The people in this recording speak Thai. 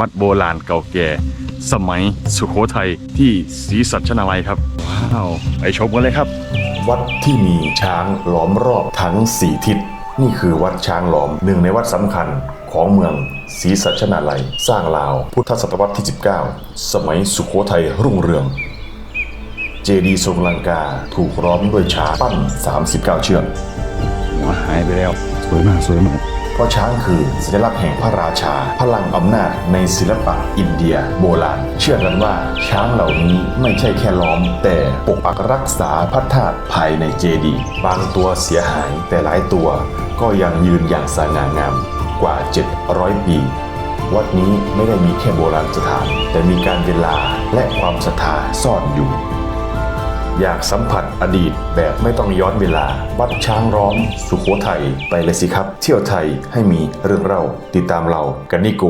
วัดโบราณเก่าแก่ สมัยสุโขทัยที่ศรีสัชนาลัยครับ ว้าว ไปชมกันเลยครับ วัดที่มีช้างล้อมรอบทั้งสี่ทิศ นี่คือวัดช้างล้อมหนึ่งในวัดสำคัญของเมืองศรีสัชนาลัย สร้างราวพุทธศตวรรษที่ 19 สมัยสุโขทัยรุ่งเรืองเจดีย์ทรงลังกาถูกล้อมด้วยช้างปั้น 39 เชือกหัวหายไปแล้ว สวยมากสวยมาก เพราะช้างคือสัญลักษณ์แห่งพระราชา พลังอำนาจในศิลปะอินเดีย โบราณ เชื่อกันว่าช้างเหล่านี้ไม่ใช่แค่ล้อม แต่ปกปักรักษาพระธาตุภายในเจดีย์บางตัวเสียหายแต่หลายตัวก็ยังยืนอย่างสง่างามกว่า 700 ปีวัดนี้ไม่ได้มีแค่โบราณสถาน แต่มีการเวลาและความศรัทธาซ่อนอยู่ อยากสัมผัสอดีตแบบไม่ต้องย้อนเวลา วัดช้างร้อม สุโขทัยไปเลยสิครับ เที่ยวไทยให้มีเรื่องเล่าติดตามเรากันนิโก